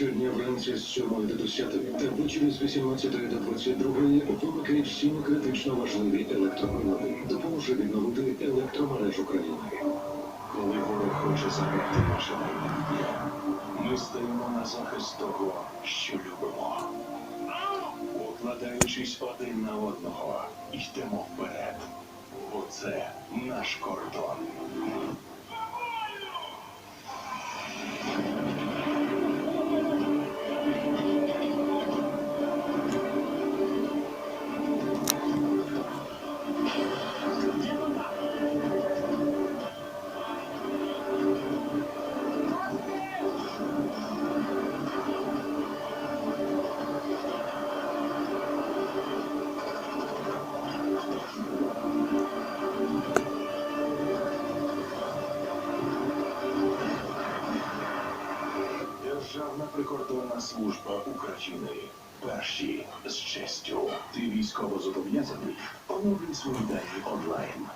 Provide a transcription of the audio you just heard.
Щодня вранці з 7 до 10 та ввечері з 18 до 22 вимикають всі критично важливі електроприлади. Допоможе відновити електромереж України. Коли ворог хоче забрати наше майбутнє, ми стаємо на захист того, що любимо. Укладаючись один на одного, йдемо вперед. Бо це наш кордон. Державна прикордонна служба України. Перші з честю. Ти військово зобов'язаний. Оновлюй свої дані онлайн.